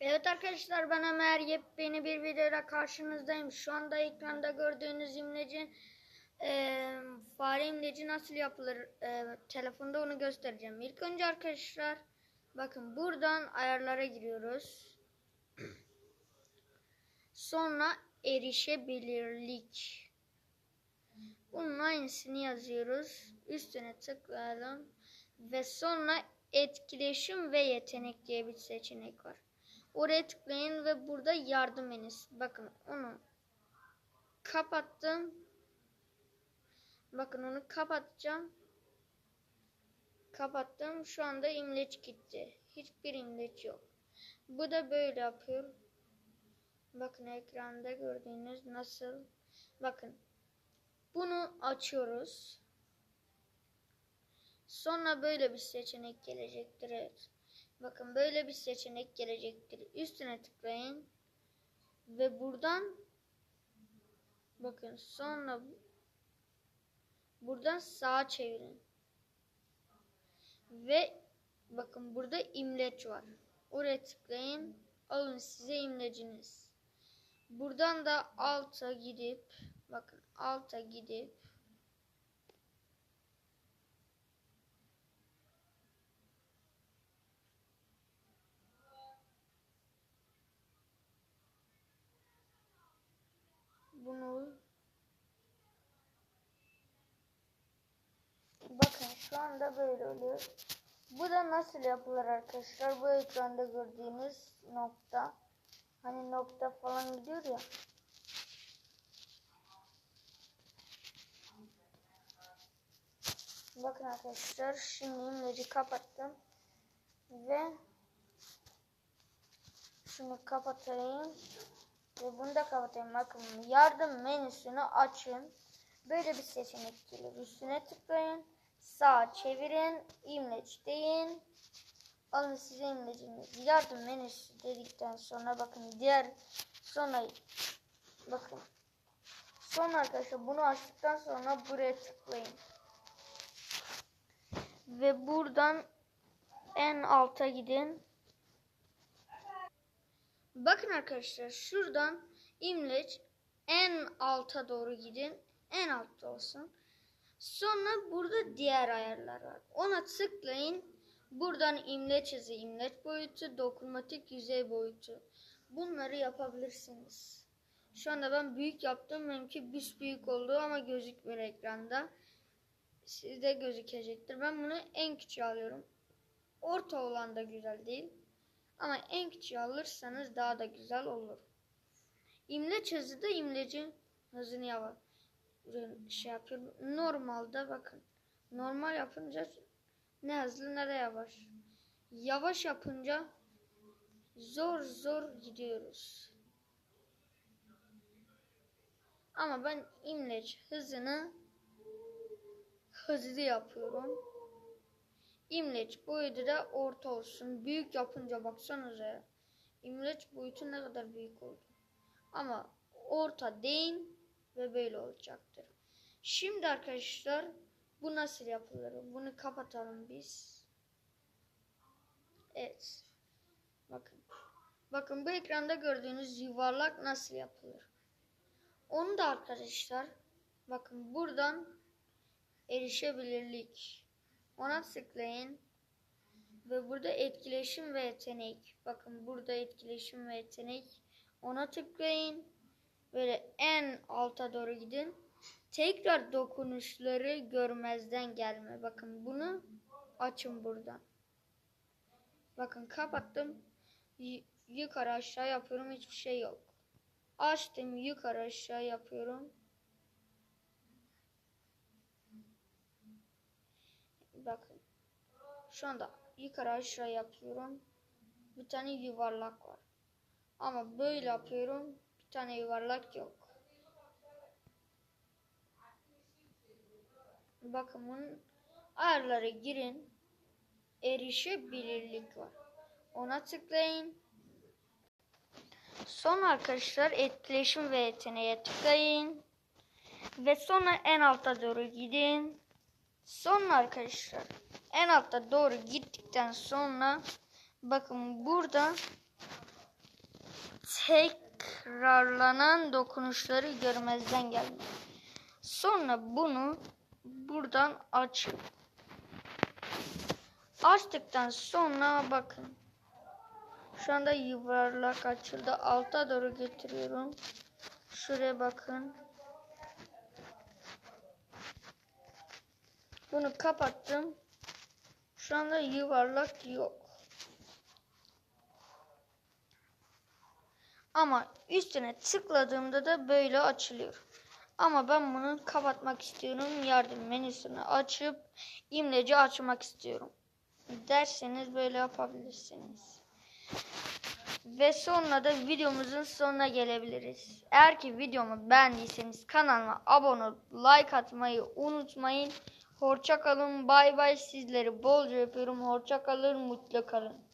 Evet arkadaşlar ben Ömer yepyeni bir videoyla karşınızdayım. Şu anda ekranda gördüğünüz imleci e, fare imleci nasıl yapılır e, telefonda onu göstereceğim. İlk önce arkadaşlar bakın buradan ayarlara giriyoruz. Sonra erişebilirlik. Bunun aynısını yazıyoruz. Üstüne tıklayalım. Ve sonra etkileşim ve yetenek diye bir seçenek var. Oraya tıklayın ve burada yardım menüsü. Bakın onu kapattım. Bakın onu kapatacağım. Kapattım. Şu anda imleç gitti. Hiçbir imleç yok. Bu da böyle yapıyor. Bakın ekranda gördüğünüz nasıl. Bakın. Bunu açıyoruz. Sonra böyle bir seçenek gelecektir. Evet. Bakın böyle bir seçenek gelecektir. Üstüne tıklayın. Ve buradan bakın sonra buradan sağa çevirin. Ve bakın burada imleç var. Oraya tıklayın. Alın size imleciniz. Buradan da alta gidip bakın alta gidip bunu bakın şu anda böyle oluyor. Bu da nasıl yapılır arkadaşlar? Bu ekranda gördüğünüz nokta. Hani nokta falan gidiyor ya. Bakın arkadaşlar şimdi imleci kapattım. Ve şunu kapatayım. Ve bunu da kapatayım. Bakın yardım menüsünü açın. Böyle bir seçenek gelir. Üstüne tıklayın. Sağa çevirin. İmleç deyin. Alın size imleciniz. Yardım menüsü dedikten sonra bakın diğer sonra bakın. Sonra arkadaşlar bunu açtıktan sonra buraya tıklayın. Ve buradan en alta gidin. Bakın arkadaşlar şuradan imleç en alta doğru gidin. En altta olsun. Sonra burada diğer ayarlar var. Ona tıklayın. Buradan imleç hızı, imleç boyutu, dokunmatik yüzey boyutu. Bunları yapabilirsiniz. Şu anda ben büyük yaptım. Benimki büyük oldu ama gözükmüyor ekranda. Sizde gözükecektir. Ben bunu en küçüğe alıyorum. Orta olan da güzel değil. Ama en küçüğü alırsanız daha da güzel olur. İmleç hızı da imlecin hızını yavaş şey yapıyor. Normalde bakın. Normal yapınca ne hızlı ne de yavaş. Yavaş yapınca zor zor gidiyoruz. Ama ben imleç hızını hızlı yapıyorum. İmleç boyutu da orta olsun. Büyük yapınca baksanıza. İmleç boyutu ne kadar büyük oldu. Ama orta deyin ve böyle olacaktır. Şimdi arkadaşlar bu nasıl yapılır? Bunu kapatalım biz. Evet. Bakın. Bakın bu ekranda gördüğünüz yuvarlak nasıl yapılır? Onu da arkadaşlar bakın buradan erişebilirlik. Ona tıklayın. Ve burada etkileşim ve yetenek. Bakın burada etkileşim ve yetenek. Ona tıklayın. Böyle en alta doğru gidin. Tekrar dokunuşları görmezden gelme. Bakın bunu açın buradan. Bakın kapattım. Yukarı aşağı yapıyorum. Hiçbir şey yok. Açtım yukarı aşağı yapıyorum. Bakın. Şu anda yukarı aşağı yapıyorum. Bir tane yuvarlak var. Ama böyle yapıyorum. Tane yuvarlak yok. Bakın bunun ayarları girin. Erişebilirlik var. Ona tıklayın. Son arkadaşlar etkileşim ve yeteneğe tıklayın. Ve sonra en alta doğru gidin. Sonra arkadaşlar en alta doğru gittikten sonra bakın burada tekrarlanan dokunuşları görmezden gelmek. Sonra bunu buradan açın. Açtıktan sonra bakın. Şu anda yuvarlak açıldı. Alta doğru getiriyorum. Şuraya bakın. Bunu kapattım. Şu anda yuvarlak yok. Ama üstüne tıkladığımda da böyle açılıyor. Ama ben bunu kapatmak istiyorum. Yardım menüsünü açıp imleci açmak istiyorum. Derseniz böyle yapabilirsiniz. Ve sonra da videomuzun sonuna gelebiliriz. Eğer ki videomu beğendiyseniz kanalıma abone olup like atmayı unutmayın. Hoşça kalın. Bay bay. Sizleri bolca öpüyorum. Hoşça kalın. Mutlu kalın.